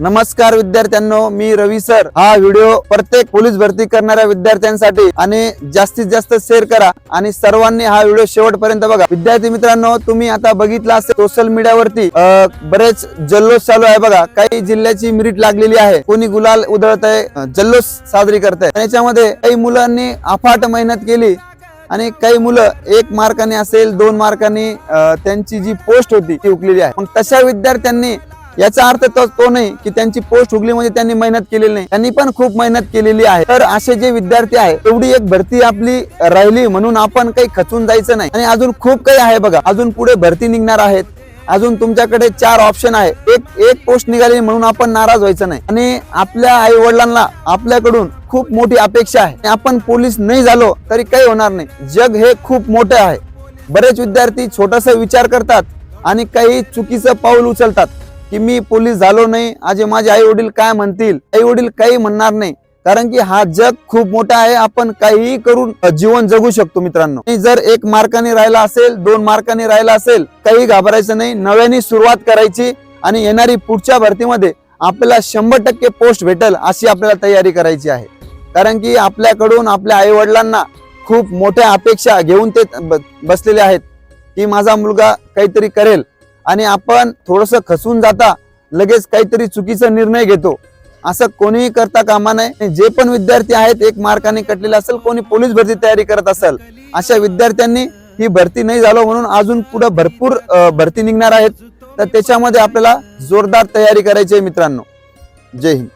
नमस्कार विद्यार्थ्यांनो मी रवी सर. हा व्हिडिओ प्रत्येक पोलीस भरती करणाऱ्या विद्यार्थ्यांसाठी आणि जास्तीत जास्त शेअर करा आणि सर्वांनी हा व्हिडिओ शेवटपर्यंत बघा. विद्यार्थी मित्रांनो तुम्ही आता बघितला असेल सोशल मीडियावरती बरेच जल्लोष चालू आहे बघा. काही जिल्ह्याची मिरिट लागलेली आहे. कोणी गुलाल उधळत आहे जल्लोष साजरी करत आहे याच्यामध्ये काही मुलांनी अफाट मेहनत केली आणि काही मुलं एक मार्काने असेल दोन मार्काने त्यांची जी पोस्ट होती ती उकलेली आहे. मग तशा विद्यार्थ्यांनी याचा अर्थ तो तो नाही की त्यांची पोस्ट हुगली म्हणजे त्यांनी मेहनत केलेली नाही. त्यांनी पण खूप मेहनत केलेली आहे. तर असे जे विद्यार्थी आहे तेवढी एक भरती आपली राहिली म्हणून आपण काही खचून जायचं नाही. आणि अजून खूप काही आहे बघा. अजून पुढे भरती निघणार आहेत. अजून तुमच्याकडे चार ऑप्शन आहे. एक एक पोस्ट निघाली म्हणून आपण नाराज व्हायचं नाही. आणि आपल्या आई वडिलांना आपल्याकडून खूप मोठी अपेक्षा आहे. आणि आपण पोलीस नाही झालो तरी काही होणार नाही. जग हे खूप मोठे आहे. बरेच विद्यार्थी छोटासा विचार करतात आणि काही चुकीचं पाऊल उचलतात. की मी पोलीस झालो नाही आज माझे आई वडील काय म्हणतील? आई वडील काही म्हणणार नाही. कारण की हा जग खूप मोठा आहे आपण काहीही करून जीवन जगू शकतो मित्रांनो. जर एक मार्काने राहिला असेल दोन मार्काने राहिला असेल काही घाबरायचं नाही नव्याने सुरुवात करायची आणि येणारी पुढच्या भरतीमध्ये आपल्याला शंभर टक्के पोस्ट भेटेल अशी आपल्याला तयारी करायची आहे. कारण की आपल्याकडून आपल्या आई वडिलांना खूप मोठ्या अपेक्षा घेऊन ते बसलेले आहेत. की माझा मुलगा काहीतरी करेल. आणि आपण थोडस खसून जाता लगेच काहीतरी चुकीचा निर्णय घेतो. असं कोणीही करता कामा नये. जे पण विद्यार्थी आहेत एक मार्काने कटलेले असेल कोणी पोलीस भरती तयारी करत असेल अशा विद्यार्थ्यांनी ही भरती नाही झालो म्हणून अजून पुढे भरपूर भरती निघणार आहेत. तर त्याच्यामध्ये आपल्याला जोरदार तयारी करायची आहे मित्रांनो. जय हिंद.